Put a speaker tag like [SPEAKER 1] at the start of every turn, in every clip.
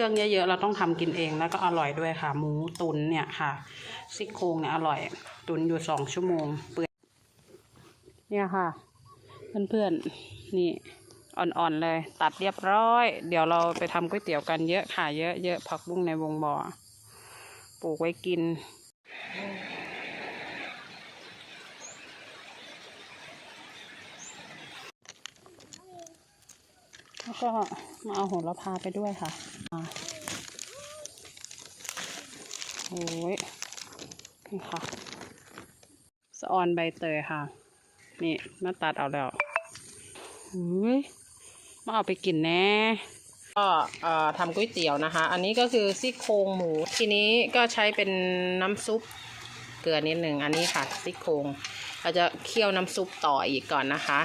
[SPEAKER 1] ครื่องเยอะๆ เราต้องทำกินเองแล้วก็อร่อยด้วยค่ะ หมูตุนเนี่ยค่ะซี่โครงเนี่ยอร่อย ตุนอยู่สองชั่วโมงเปื่อยเนี่ยค่ะ เพื่อนๆนี่อ่อนๆเลย ตัดเรียบร้อย เดี๋ยวเราไปทำก๋วยเตี๋ยวกันเยอะค่ะเยอะๆผักบุ้งในวงบ่อปลูกไว้กิน แล้วก็มาเอาโหระพาไปด้วยค่ะอ่าโอ้ยนี่ค่ะสะออนใบเตยค่ะ นี่มาตัดเอาแล้วอุ้ยมาเอาไปกินแน่
[SPEAKER 2] ก็ทำก๋วยเตี๋ยวนะคะ อันนี้ก็คือซี่โครงหมู ทีนี้ก็ใช้เป็นน้ำซุปเกลือนิดหนึ่ง อันนี้ค่ะซี่โครง เราจะเคี่ยวน้ำซุปต่ออีกก่อนนะคะ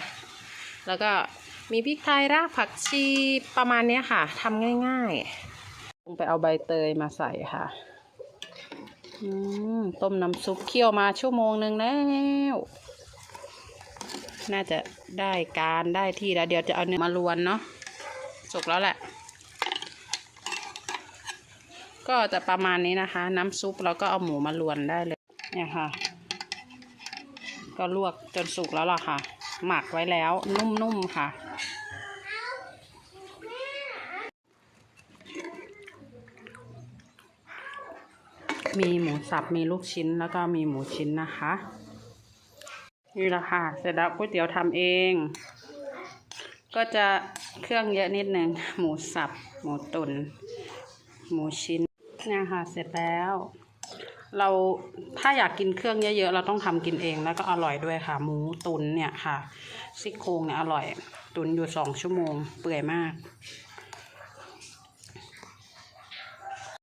[SPEAKER 2] แล้วก็ มีพริกไทยรากผักชีประมาณนี้ค่ะทำง่ายๆลงไปเอาใบเตยมาใส่ค่ะ
[SPEAKER 1] ต้มน้ำซุปเคี่ยวมาชั่วโมงหนึ่งแล้ว น่าจะได้การได้ที่แล้ว เดี๋ยวจะเอาเนื้อมาลวนเนาะสุกแล้วแหละ ก็จะประมาณนี้นะคะ น้ำซุปเราก็เอาหมูมาลวนได้เลย เนี่ยค่ะ ก็ลวกจนสุกแล้วล่ะค่ะ หมักไว้แล้วนุ่มๆค่ะ มีหมูสับมีลูกชิ้นแล้วก็มีหมูชิ้นนะคะนี่แหละค่ะ เสร็จแล้วก๋วยเตี๋ยวทำเอง ก็จะเครื่องเยอะนิดนึงหมูสับ หมูตุน หมูชิ้นเนี่ยค่ะ เสร็จแล้ว เราถ้าอยากกินเครื่องเยอะๆเราต้องทำกินเองแล้วก็อร่อยด้วยค่ะ หมูตุนเนี่ยค่ะซี่โครงเนี่ยอร่อย ตุนอยู่สองชั่วโมงเปื่อยมาก